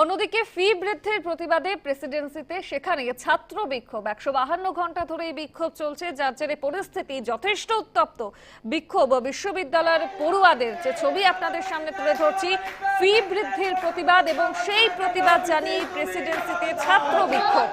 অন্যদিকে ফি বৃদ্ধির প্রতিবাদে প্রেসিডেন্সিতে সেখানে ছাত্র বিক্ষোভ। একশো বাহান্ন ঘণ্টা ধরে এই বিক্ষোভ চলছে, যার জেরে পরিস্থিতি যথেষ্ট উত্তপ্ত। বিক্ষোভ বিশ্ববিদ্যালয়ের পড়ুয়াদের, যে ছবি আপনাদের সামনে তুলে ধরছি, ফি বৃদ্ধির প্রতিবাদ এবং সেই প্রতিবাদ জানিয়ে প্রেসিডেন্সিতে ছাত্র বিক্ষোভ।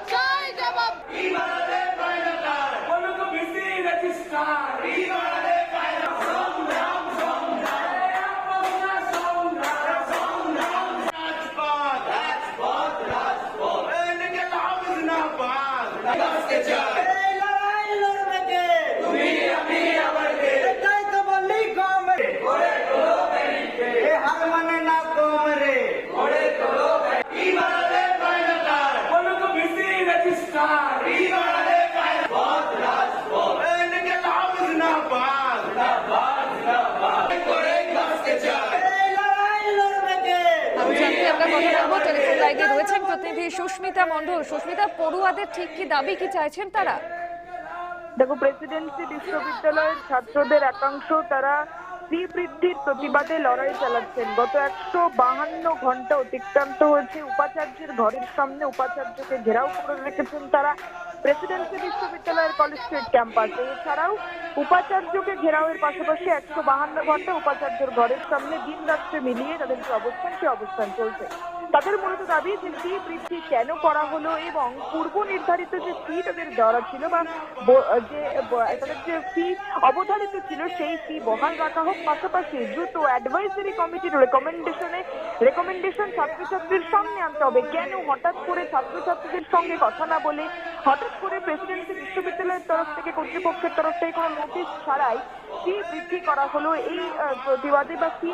লাইনে রয়েছেন প্রতিনিধি সুস্মিতা মণ্ডল। সুস্মিতা, পড়ুয়াদের ঠিক কি দাবি, কি চাইছেন তারা? দেখো, প্রেসিডেন্সি বিশ্ববিদ্যালয়ের ছাত্রদের একাংশ তারা ফি বৃদ্ধির প্রতিবাদে লড়াই চালাচ্ছেন। গত একশো বাহান্ন ঘণ্টা অতিক্রান্ত হয়েছে। উপাচার্যের ঘরের সামনে উপাচার্যকে ঘেরাও করে রেখেছেন তারা। প্রেসিডেন্সি বিশ্ববিদ্যালয়ের কলেজ স্ট্রিট ক্যাম্পাসে এছাড়াও উপাচার্যকে ঘেরাওয়ের পাশাপাশি একশো বাহান্ন ঘণ্টা উপাচার্যের ঘরের সামনে দিন রাত্রে মিলিয়ে তাদের যে অবস্থান, সে অবস্থান চলছে। তাদের মূলত দাবি যে ফি বৃদ্ধি কেন করা হলো এবং পূর্ব নির্ধারিত যে ফি তাদের দেওয়া ছিল বা যে তাদের যে ফি অবধারিত ছিল, সেই ফি বহাল রাখা হোক। পাশাপাশি দ্রুত অ্যাডভাইজারি কমিটির রেকমেন্ডেশনে রেকমেন্ডেশন ছাত্রছাত্রীর সামনে আনতে হবে। কেন হঠাৎ করে ছাত্রছাত্রীদের সঙ্গে কথা না বলে হঠাৎ করে প্রেসিডেন্সি বিশ্ববিদ্যালয়ের তরফ থেকে কর্তৃপক্ষের তরফ থেকে কোনো নোটিশ ছাড়াই ফি বৃদ্ধি করা হলো? এই বিবাদে বা ফি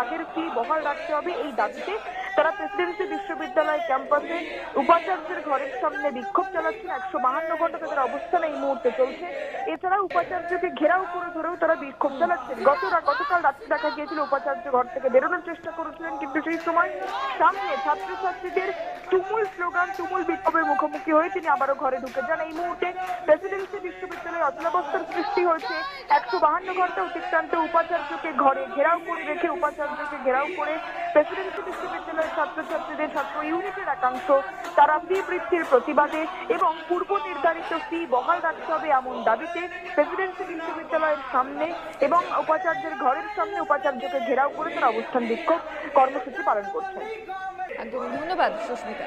আগের ফি বহাল রাখতে হবে? এই দাবিতে তারা প্রেসিডেন্সি বিশ্ববিদ্যালয় ক্যাম্পাসে উপাচার্যের ঘরের সামনে বিক্ষোভ চালাচ্ছেন একশো বাহান্ন ঘণ্টা তাদের অবস্থান এই মুহূর্তে চলছে। এছাড়া উপাচার্যকে ঘেরাও করে ধরেও তারা বিক্ষোভ চালাচ্ছেন। গতরা, গতকাল রাত্রে দেখা গিয়েছিল, উপাচার্য ঘর থেকে বেরোনোর চেষ্টা করেছিলেন, কিন্তু সেই সময় সামনে ছাত্রছাত্রীদের তুমুল স্লোগান, তুমুল বিক্ষোভের মুখোমুখি হয়ে তিনি আবারও ঘরে ঢুকে যান। এই মুহূর্তে প্রেসিডেন্সি বিশ্ববিদ্যালয়ে অচলাবস্থার সৃষ্টি হয়েছে। একশো বাহান্ন ঘণ্টা অতিক্রান্ত উপাচার্যকে ঘরে ঘেরাও করে রেখে উপাচার্যকে ঘেরাও করে প্রেসিডেন্সি বিশ্ববিদ্যালয়ের ছাত্রছাত্রীদের, ছাত্র ইউনিটের একাংশ। তারা ফি বৃদ্ধির প্রতিবাদে এবং পূর্ব নির্ধারিত ফি বহাল রাখতে হবে এমন দাবিতে প্রেসিডেন্সি বিশ্ববিদ্যালয়ের সামনে এবং উপাচার্যের ঘরের সামনে উপাচার্যকে ঘেরাও করে তারা অবস্থান বিক্ষোভ কর্মসূচি পালন করছেন। একদম ধন্যবাদ, সুস্মিতা।